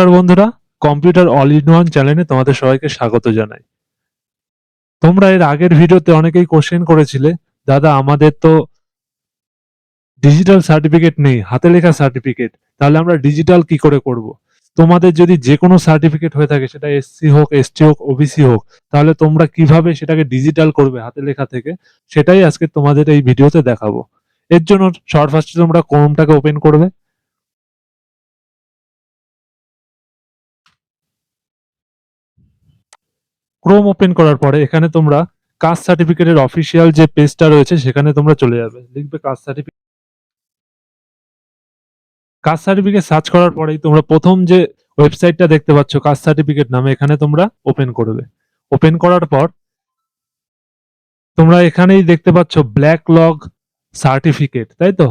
নমস্কার বন্ধুরা, computer all in one চ্যানেলে তোমাদের সবাইকে স্বাগত জানাই। তোমরা এর আগের ভিডিওতে অনেকেই কোশ্চেন করেছিলে, দাদা, আমাদের তো ডিজিটাল সার্টিফিকেট নেই, হাতে লেখা সার্টিফিকেট তাহলে আমরা ডিজিটাল কি করে করব? তোমাদের যদি যে কোনো সার্টিফিকেট হয়ে থাকে, সেটা এসসি হোক এসটি হোক ওবিসি হোক, তাহলে তোমরা কীভাবে সেটাকে ডিজিটাল করবে হাতে লেখা থেকে, সেটাই আজকে তোমাদের এই ভিডিওতে দেখাবো। এর জন্য শর্ট ফার্স্টে তোমরা ক্রোমটাকে ওপেন করবে। ক্রোম ওপেন করার পরে এখানে তোমরা কাস্ট সার্টিফিকেটের অফিসিয়াল যে পেজটা রয়েছে, সেখানে তোমরা চলে যাবে। লিখবে caste certificate caste certificate search করার পরেই তোমরা প্রথম যে ওয়েবসাইটটা দেখতে পাচ্ছ কাস্ট সার্টিফিকেট নামে, এখানে তোমরা ওপেন করবে। ওপেন করার পর তোমরা এখানেই দেখতে পাচ্ছ ব্ল্যাক লগ সার্টিফিকেট তাই তো?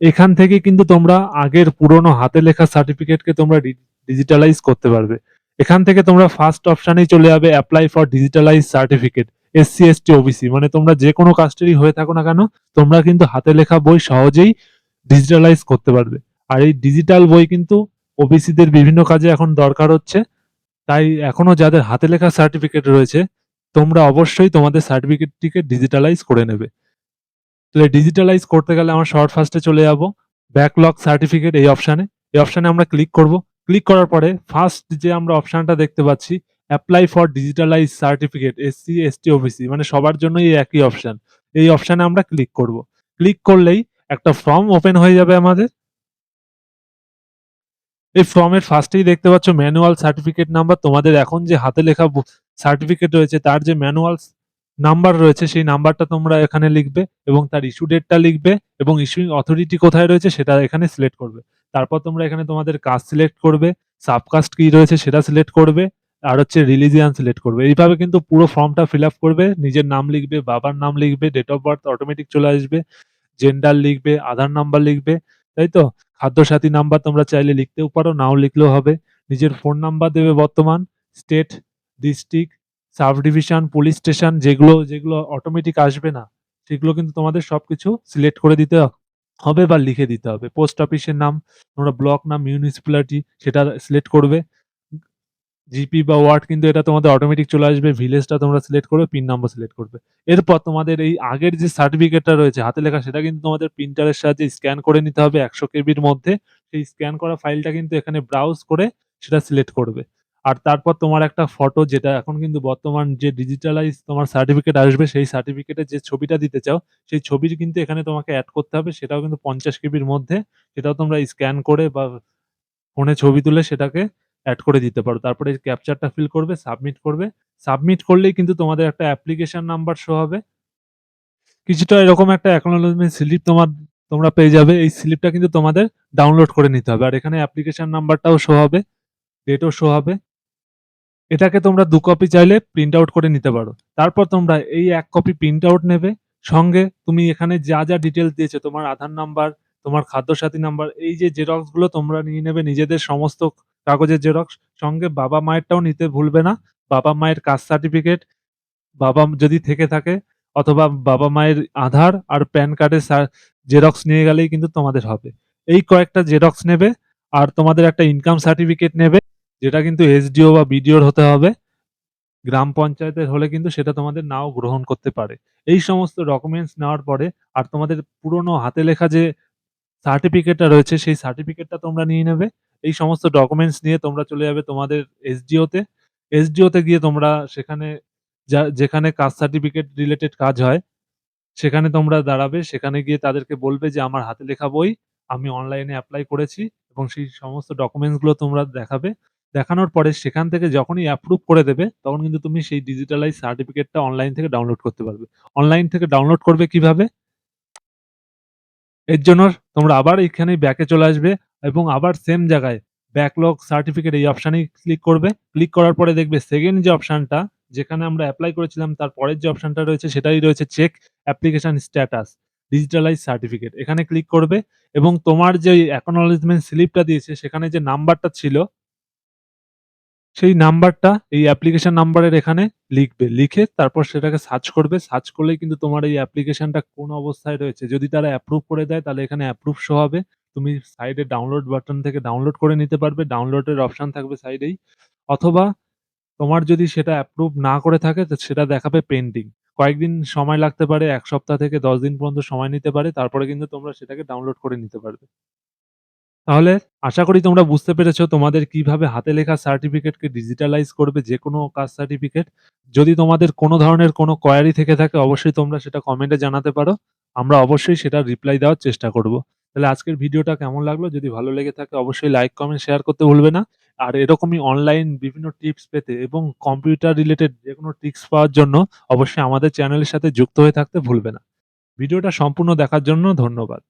এখান থেকে কিন্তু তোমরা আগের পুরনো হাতে লেখা সার্টিফিকেটকে তোমরা ডিজিটালাইজ করতে পারবে। এখান থেকে তোমরা ফার্স্ট অপশানেই চলে যাবে apply for digitalise certificate SC ST OBC মানে তোমরা যে কোনো কাস্টেরই হয়ে থাকো না কেন, তোমরা কিন্তু হাতে লেখা বই সহজেই ডিজিটালাইজ করতে পারবে। আর এই ডিজিটাল বই কিন্তু ওবিসিদের বিভিন্ন কাজে এখন দরকার হচ্ছে, তাই এখনও যাদের হাতে লেখা সার্টিফিকেট রয়েছে, তোমরা অবশ্যই তোমাদের সার্টিফিকেটটিকে ডিজিটালাইজ করে নেবে। তাহলে ডিজিটালাইজ করতে গেলে আমরা শর্ট ফার্স্টে চলে যাব ব্যাকলগ সার্টিফিকেট এই অপশানে এই অপশানে আমরা ক্লিক করব ক্লিক করার পরে ফার্স্ট যে আমরা অপশনটা দেখতে পাচ্ছি apply for digitalise certificate SC ST OBC মানে সবার জন্যই এই একই অপশন এই অপশানে আমরা ক্লিক করব। ক্লিক করলেই একটা ফর্ম ওপেন হয়ে যাবে আমাদের। এই ফর্মের ফার্স্টেই দেখতে পাচ্ছ ম্যানুয়াল সার্টিফিকেট নাম্বার তোমাদের এখন যে হাতে লেখা সার্টিফিকেট রয়েছে, তার যে ম্যানুয়াল নাম্বার রয়েছে, সেই নাম্বারটা তোমরা এখানে লিখবে এবং তার ইস্যু ডেটটা লিখবে এবং ইস্যুইং অথরিটি কোথায় রয়েছে, সেটা এখানে সিলেক্ট করবে। তারপর তোমরা এখানে তোমাদের কাজ সিলেক্ট করবে সাবকাস্ট কি রয়েছে সেটা সিলেক্ট করবে, আর হচ্ছে রিলিজিয়ান সিলেক্ট করবে। এইভাবে কিন্তু পুরো ফর্মটা ফিল আপ করবে, নিজের নাম লিখবে, বাবার নাম লিখবে ডেট অফ বার্থ অটোমেটিক চলে আসবে জেন্ডার লিখবে আধার নাম্বার লিখবে, তাই তো? খাদ্যসাথী নাম্বার তোমরা চাইলে লিখতেও পারো, নাও লিখলেও হবে। নিজের ফোন নাম্বার দেবে বর্তমান state district sub division police station যেগুলো যেগুলো অটোমেটিক আসবে না, সেগুলো কিন্তু তোমাদের সবকিছু সিলেক্ট করে দিতে হবে বা লিখে দিতে হবে। পোস্ট অফিসের নাম তোমরা ব্লক নাম মিউনিসিপ্যালিটি সেটা সিলেক্ট করবে। জিপি বা ওয়ার্ড কিন্তু এটা তোমাদের অটোমেটিক চলে আসবে ভিলেজটা তোমরা সিলেক্ট করবে পিন নাম্বার সিলেক্ট করবে। এরপর তোমাদের এই আগের যে সার্টিফিকেটটা রয়েছে, হাতে লেখা, সেটা কিন্তু তোমাদের প্রিন্টারের সাহায্যে স্ক্যান করে নিতে হবে একশো কেবির মধ্যে। সেই স্ক্যান করা ফাইলটা কিন্তু এখানে ব্রাউজ করে সেটা সিলেক্ট করবে। আর তারপর তোমার একটা ফটো যেটা এখন কিন্তু বর্তমান যে ডিজিটালাইজ তোমার সার্টিফিকেট আসবে, সেই সার্টিফিকেটে যে ছবিটা দিতে চাও, সেই ছবির কিন্তু এখানে তোমাকে অ্যাড করতে হবে, সেটাও কিন্তু পঞ্চাশ কেবির মধ্যে, সেটাও তোমরা স্ক্যান করে বা ফোনে ছবি তুলে সেটাকে অ্যাড করে দিতে পারো। তারপরে ক্যাপচারটা ফিল করবে সাবমিট করবে। সাবমিট করলেই কিন্তু তোমাদের একটা অ্যাপ্লিকেশন নাম্বার শো হবে। কিছুটা এরকম একটা অ্যাকনোলজমেন্ট স্লিপ তোমার, তোমরা পেয়ে যাবে। এই স্লিপটা কিন্তু তোমাদের ডাউনলোড করে নিতে হবে। আর এখানে অ্যাপ্লিকেশন নাম্বারটাও শো হবে ডেটও শো হবে। এটাকে তোমরা দু কপি চাইলে প্রিন্ট আউট করে নিতে পারো। তারপর তোমরা এই এক কপি প্রিন্ট আউট নেবে। সঙ্গে তুমি এখানে যা যা ডিটেলস দিয়েছ, তোমার আধার নাম্বার তোমার খাদ্যসাথী নাম্বার এই যে জেরক্সগুলো তোমরা নিয়ে নেবে, নিজেদের সমস্ত কাগজের জেরক্স সঙ্গে বাবা মায়েরটাও নিতে ভুলবে না। বাবা মায়ের কাস্ট সার্টিফিকেট বাবা যদি থেকে থাকে, অথবা বাবা মায়ের আধার আর প্যান কার্ডের জেরক্স নিয়ে গেলেই কিন্তু তোমাদের হবে। এই কয়েকটা জেরক্স নেবে, আর তোমাদের একটা ইনকাম সার্টিফিকেট নেবে। যেটা কিন্তু এসডিও বা বিডিওর হতে হবে, গ্রাম পঞ্চায়েতের হলে কিন্তু সেটা তোমাদের নাও গ্রহণ করতে পারে। এই সমস্ত ডকুমেন্টস নেওয়ার পরে আর তোমাদের পুরনো হাতে লেখা যে সার্টিফিকেটটা রয়েছে, সেই সার্টিফিকেটটা তোমরা নিয়ে নেবে। এই সমস্ত ডকুমেন্টস নিয়ে তোমরা চলে যাবে তোমাদের এসডিওতে এসডিওতে গিয়ে তোমরা সেখানে যেখানে কাস্ট সার্টিফিকেট রিলেটেড কাজ হয়, সেখানে তোমরা দাঁড়াবে। সেখানে গিয়ে তাদেরকে বলবে যে, আমার হাতে লেখা বই, আমি অনলাইনে অ্যাপ্লাই করেছি। এবং সেই সমস্ত ডকুমেন্টসগুলো তোমরা দেখাবে। দেখানোর পরে সেখান থেকে যখনই অ্যাপ্রুভ করে দেবে, তখন কিন্তু তুমি সেই ডিজিটালাইজ সার্টিফিকেটটা অনলাইন থেকে ডাউনলোড করতে পারবে। অনলাইন থেকে ডাউনলোড করবে কীভাবে? এর জন্য তোমরা আবার এখানে ব্যাকে চলে আসবে এবং আবার সেম জায়গায় ব্যাকলগ সার্টিফিকেট এই অপশানেই ক্লিক করবে। ক্লিক করার পরে দেখবে সেকেন্ড যে অপশানটা যেখানে আমরা অ্যাপ্লাই করেছিলাম, তার পরের যে অপশানটা রয়েছে সেটাই রয়েছে check application status digitalise certificate এখানে ক্লিক করবে এবং তোমার যে অ্যাকনোলেজমেন্ট স্লিপটা দিয়েছে, সেখানে যে নাম্বারটা ছিল সেই নাম্বারটা, এই অ্যাপ্লিকেশন নাম্বারের এখানে লিখবে লিখে তারপর সেটাকে সার্চ করবে সার্চ করলেই কিন্তু তোমার এই অ্যাপ্লিকেশনটা কোন অবস্থায় রয়েছে যদি তারা অ্যাপ্রুভ করে দেয়, তাহলে এখানে অ্যাপ্রুভ শো হবে তুমি সাইডে ডাউনলোড বাটন থেকে ডাউনলোড করে নিতে পারবে। ডাউনলোডের অপশন থাকবে সাইডেই। অথবা তোমার যদি সেটা অ্যাপ্রুভ না করে থাকে, তো সেটা দেখাবে পেন্ডিং। কয়েকদিন সময় লাগতে পারে, এক সপ্তাহ থেকে ১০ দিন পর্যন্ত সময় নিতে পারে। তারপরে কিন্তু তোমরা সেটাকে ডাউনলোড করে নিতে পারবে। তাহলে আশা করি তোমরা বুঝতে পেরেছ তোমাদের কীভাবে হাতে লেখা সার্টিফিকেটকে ডিজিটালাইজ করবে যেকোনো কাস্ট সার্টিফিকেট। যদি তোমাদের কোনো ধরনের কোনো কোয়ারি থেকে থাকে অবশ্যই তোমরা সেটা কমেন্টে জানাতে পারো। আমরা অবশ্যই সেটা রিপ্লাই দেওয়ার চেষ্টা করব। তাহলে আজকের ভিডিওটা কেমন লাগল? যদি ভালো লেগে থাকে অবশ্যই লাইক, কমেন্ট, শেয়ার করতে ভুলবে না। আর এরকমই অনলাইন বিভিন্ন টিপস পেতে এবং কম্পিউটার রিলেটেড যেকোনো টিপস পাওয়ার জন্য অবশ্যই আমাদের চ্যানেলের সাথে যুক্ত হয়ে থাকতে ভুলবে না। ভিডিওটা সম্পূর্ণ দেখার জন্য ধন্যবাদ।